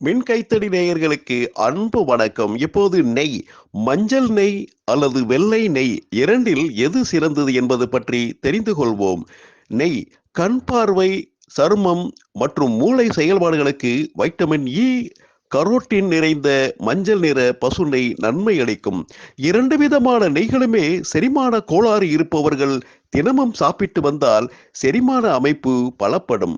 மின் கைத்தடி நேயர்களுக்கு அன்பு வணக்கம். இப்போது நெய் மஞ்சள் நெய் அல்லது வெள்ளை நெய் இரண்டில் எது சிறந்தது என்பது பற்றி தெரிந்து கொள்வோம். நெய் கண் பார்வை சருமம் மற்றும் மூளை செயல்பாடுகளுக்கு வைட்டமின் இ கரோட்டின் நிறைந்த மஞ்சள் நிற பசு நெய் நன்மை அளிக்கும். இரண்டு விதமான நெய்களுமே செரிமான கோளாறு இருப்பவர்கள் தினமும் சாப்பிட்டு வந்தால் செரிமான அமைப்பு பலப்படும்.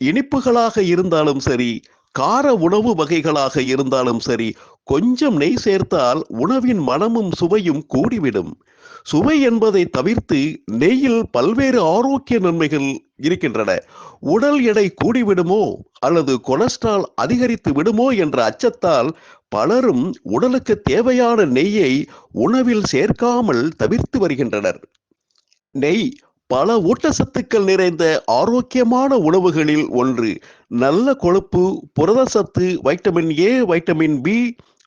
இனிப்புகளாக இருந்தாலும் சரி கார உணவு வகைகளாக இருந்தாலும் சரி கொஞ்சம் நெய் சேர்த்தால் உணவின் மனமும் சுவையும் கூடிவிடும். சுவை என்பதை தவிர்த்து நெய்யில் பல்வேறு ஆரோக்கிய நன்மைகள் இருக்கின்றன. உடல் எடை கூடிவிடுமோ அல்லது கொலஸ்ட்ரால் அதிகரித்து விடுமோ என்ற அச்சத்தால் பலரும் உடலுக்கு தேவையான நெய்யை உணவில் சேர்க்காமல் தவிர்த்து வருகின்றனர். நெய் பல ஊட்டச்சத்துக்கள் நிறைந்த ஆரோக்கியமான உணவுகளில் ஒன்று நல்ல கொழுப்பு புரத சத்து vitamin A vitamin B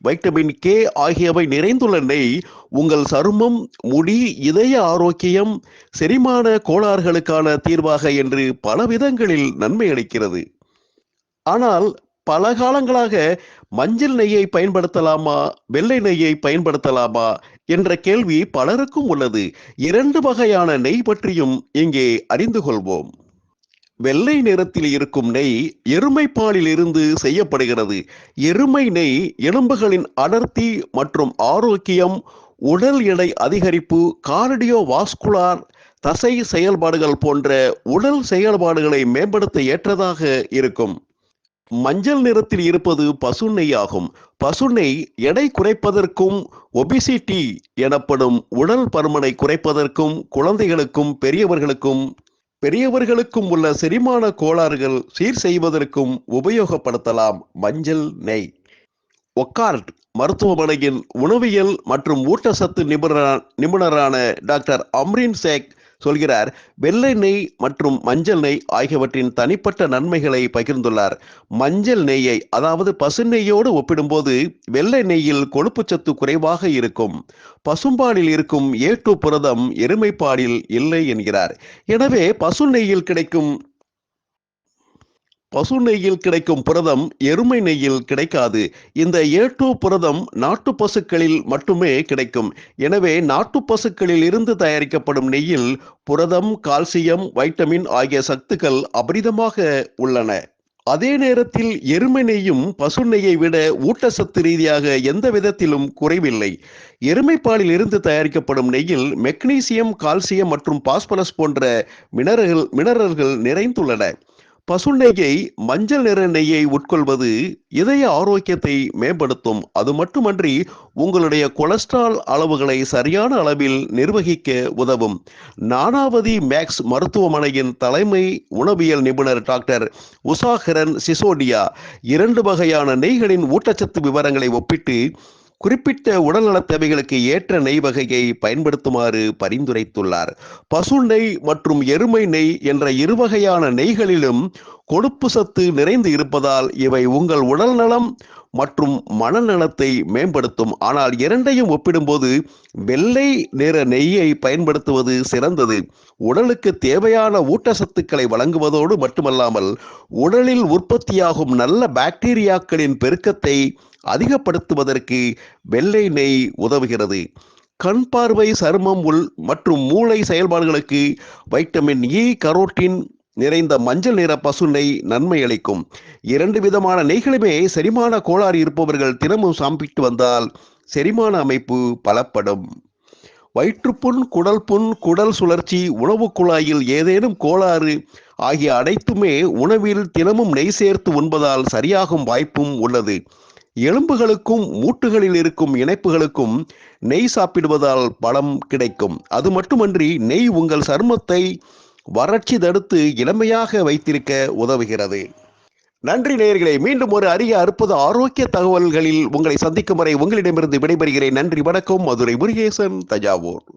vitamin K ஆகியவை நிறைந்துள்ள நெய் உங்கள் சருமம் முடி இதய ஆரோக்கியம் செரிமான கோளாறுகளுக்கான தீர்வாக என்று பல விதங்களில் நன்மை அளிக்கிறது. ஆனால் பல காலங்களாக மஞ்சள் நெய்யை பயன்படுத்தலாமா வெள்ளை நெய்யை பயன்படுத்தலாமா என்ற கேள்வி பலருக்கும் உள்ளது. இரண்டு வகையான நெய் பற்றியும் இங்கே அறிந்து கொள்வோம். வெள்ளை நிறத்தில் இருக்கும் நெய் எருமை பாலில் இருந்து செய்யப்படுகிறது. எருமை நெய் எலும்புகளின் அடர்த்தி மற்றும் ஆரோக்கியம் உடல் எடை அதிகரிப்பு கார்டியோ வாஸ்குலார் தசை செயல்பாடுகள் போன்ற உடல் செயல்பாடுகளை மேம்படுத்த ஏற்றதாக இருக்கும். மஞ்சள் நிறத்தில் இருப்பது பசுநெய் ஆகும் பசுநெய் எடை குறைப்பதற்கும் ஒபிசிட்டி எனப்படும் உடல் பருமனை குறைப்பதற்கும் குழந்தைகளுக்கும் பெரியவர்களுக்கும் பெரியவர்களுக்கும் உள்ள செரிமான கோளாறுகள் சீர் செய்வதற்கும் உபயோகப்படுத்தலாம் மஞ்சள் நெய். ஒக்கார்ட் மருத்துவமனையின் உணவியல் மற்றும் ஊட்டச்சத்து நிபுணர நிபுணரான டாக்டர் அம்ரின் சேக் சொல்கிறார். வெள்ளை நெய் மற்றும் மஞ்சள் நெய் ஆகியவற்றின் தனிப்பட்ட நன்மைகளை பகிர்ந்துள்ளார். மஞ்சள் நெய்யை அதாவது பசு நெய்யோடு ஒப்பிடும்போது வெள்ளை நெய்யில் கொழுப்புச்சத்து குறைவாக இருக்கும். பசும்பாலில் இருக்கும் ஏட்டு புரதம் எருமைப்பாலில் இல்லை என்கிறார். எனவே பசு நெய்யில் கிடைக்கும் பசு நெய்யில் கிடைக்கும் புரதம் எருமை நெய்யில் கிடைக்காது. இந்த ஏட்டோ புரதம் நாட்டு பசுக்களில் மட்டுமே கிடைக்கும். எனவே நாட்டு பசுக்களில் இருந்து தயாரிக்கப்படும் நெய்யில் புரதம் கால்சியம் வைட்டமின் ஆகிய சத்துக்கள் அபரிதமாக உள்ளன. அதே நேரத்தில் எருமை நெய்யும் பசு நெய்யை விட ஊட்டச்சத்து ரீதியாக எந்த விதத்திலும் குறைவில்லை. எருமைப்பாலில் இருந்து தயாரிக்கப்படும் நெய்யில் மெக்னீசியம் கால்சியம் மற்றும் பாஸ்பரஸ் போன்ற மினரல்கள் மினரல்கள் நிறைந்துள்ளன. பசு நெய்யை மஞ்சள் நிற நெய்யை உட்கொள்வது இதய ஆரோக்கியத்தை மேம்படுத்தும். அது மட்டுமன்றி உங்களுடைய கொலஸ்ட்ரால் அளவுகளை சரியான அளவில் நிர்வகிக்க உதவும். நானாவதி மேக்ஸ் மருத்துவமனையின் தலைமை உணவியல் நிபுணர் டாக்டர் உஷாகரன் சிசோடியா இரண்டு வகையான நெய்களின் ஊட்டச்சத்து விவரங்களை ஒப்பிட்டு குறிப்பிட்ட உடல்நலத் தேவைகளுக்கு ஏற்ற நெய் வகையை பயன்படுத்துமாறு பரிந்துரைத்துள்ளார். பசு நெய் மற்றும் எருமை நெய் என்ற இரு வகையான நெய்களிலும் கொழுப்பு சத்து நிறைந்து இருப்பதால் இவை உங்கள் உடல் நலம் மற்றும் மனநலத்தை மேம்படுத்தும். ஆனால் இரண்டையும் ஒப்பிடும்போது வெள்ளை நிற நெய்யை பயன்படுத்துவது சிறந்தது. உடலுக்கு தேவையான ஊட்டச்சத்துக்களை வழங்குவதோடு மட்டுமல்லாமல் உடலில் உற்பத்தியாகும் நல்ல பாக்டீரியாக்களின் பெருக்கத்தை அதிகப்படுத்துவதற்கு வெள்ளை நெய் உதவுகிறது. கண் பார்வை சருமம் உள் மற்றும் மூளை செயல்பாடுகளுக்கு வைட்டமின் இ கரோட்டின் நிறைந்த மஞ்சள் நிற பசுனை நன்மை அளிக்கும். இரண்டு விதமான நெய்களுமே செரிமான கோளாறு இருப்பவர்கள் தினமும் சாப்பிட்டு வந்தால் செரிமான அமைப்பு பலப்படும். வயிற்றுப்புண் குடல் புண் குடல் சுழற்சி உணவு குழாயில் ஏதேனும் கோளாறு ஆகிய அனைத்துமே உணவில் தினமும் நெய் சேர்த்து உண்பதால் சரியாகும் வாய்ப்பும் உள்ளது. எலும்புகளுக்கும் மூட்டுகளில் இருக்கும் இணைப்புகளுக்கும் நெய் சாப்பிடுவதால் பலம் கிடைக்கும். அது மட்டுமன்றி நெய் உங்கள் சருமத்தை வறட்சி தடுத்து இளமையாக வைத்திருக்க உதவுகிறது. நன்றி நேயர்களே மீண்டும் ஒரு அரிய அற்புத ஆரோக்கிய தகவல்களில் உங்களை சந்திக்கும் வரை உங்களிடமிருந்து விடைபெறுகிறேன். நன்றி வணக்கம். மதுரை முருகேசன் தஜாவூர்